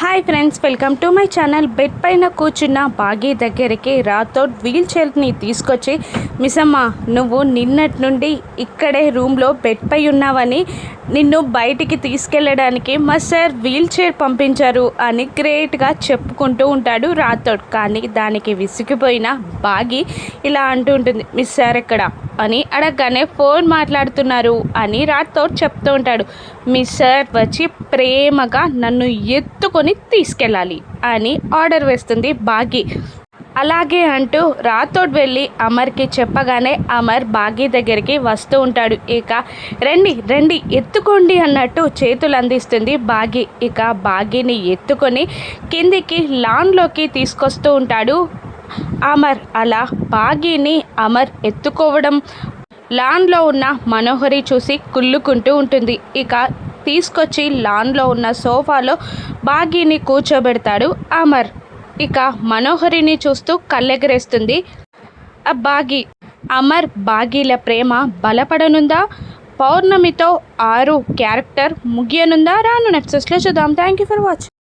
Hi friends welcome to my channel. Bed పైన కూర్చున్న బాగీ దగ్గరికి రాథోడ్ వీల్ చైర్ని తీసుకొచ్చి మిసమ్మ నువ్వు నిన్నటి నుండి ఇక్కడే రూమ్లో బెడ్ పై ఉన్నావని నిన్ను బయటికి తీసుకెళ్ళడానికి మా సార్ వీల్ చైర్ పంపించారు అని గ్రేట్గా చెప్పుకుంటూ ఉంటాడు రాథోడ్. కానీ దానికి విసిగిపోయిన బాగి ఇలా అంటూ ఉంటుంది మిస్ సార్ ఇక్కడ అని అడగగానే ఫోన్ మాట్లాడుతున్నారు అని రాథోడ్ చెప్తూ ఉంటాడు. మీ సార్ వచ్చి ప్రేమగా నన్ను ఎత్తుకొని తీసుకెళ్ళాలి అని ఆర్డర్ వేస్తుంది బాగి. అలాగే అంటూ రాథోడ్ వెళ్ళి అమర్కి చెప్పగానే అమర్ బాగీ దగ్గరికి వస్తూ ఉంటాడు. ఇక రండి రండి ఎత్తుకోండి అన్నట్టు చేతులు అందిస్తుంది బాగి. ఇక బాగీని ఎత్తుకొని కిందికి లాన్లోకి తీసుకొస్తూ ఉంటాడు. అమర్ అలా బాగీని అమర్ ఎత్తుకోవడం. లాన్లో ఉన్న మనోహరి చూసి కుళ్ళుకుంటూ ఉంటుంది. ఇక తీసుకొచ్చి లాన్లో ఉన్న సోఫాలో బాగీని కూర్చోబెడతాడు అమర్. ఇక మనోహరిని చూస్తూ కళ్ళెగరేస్తుంది. ఆ బాగి అమర్ బాగీల ప్రేమ బలపడనుందా? పౌర్ణమితో ఆరు క్యారెక్టర్ ముగియనుందా? రాను నెక్సెస్లో చూద్దాం. Thank you for watching.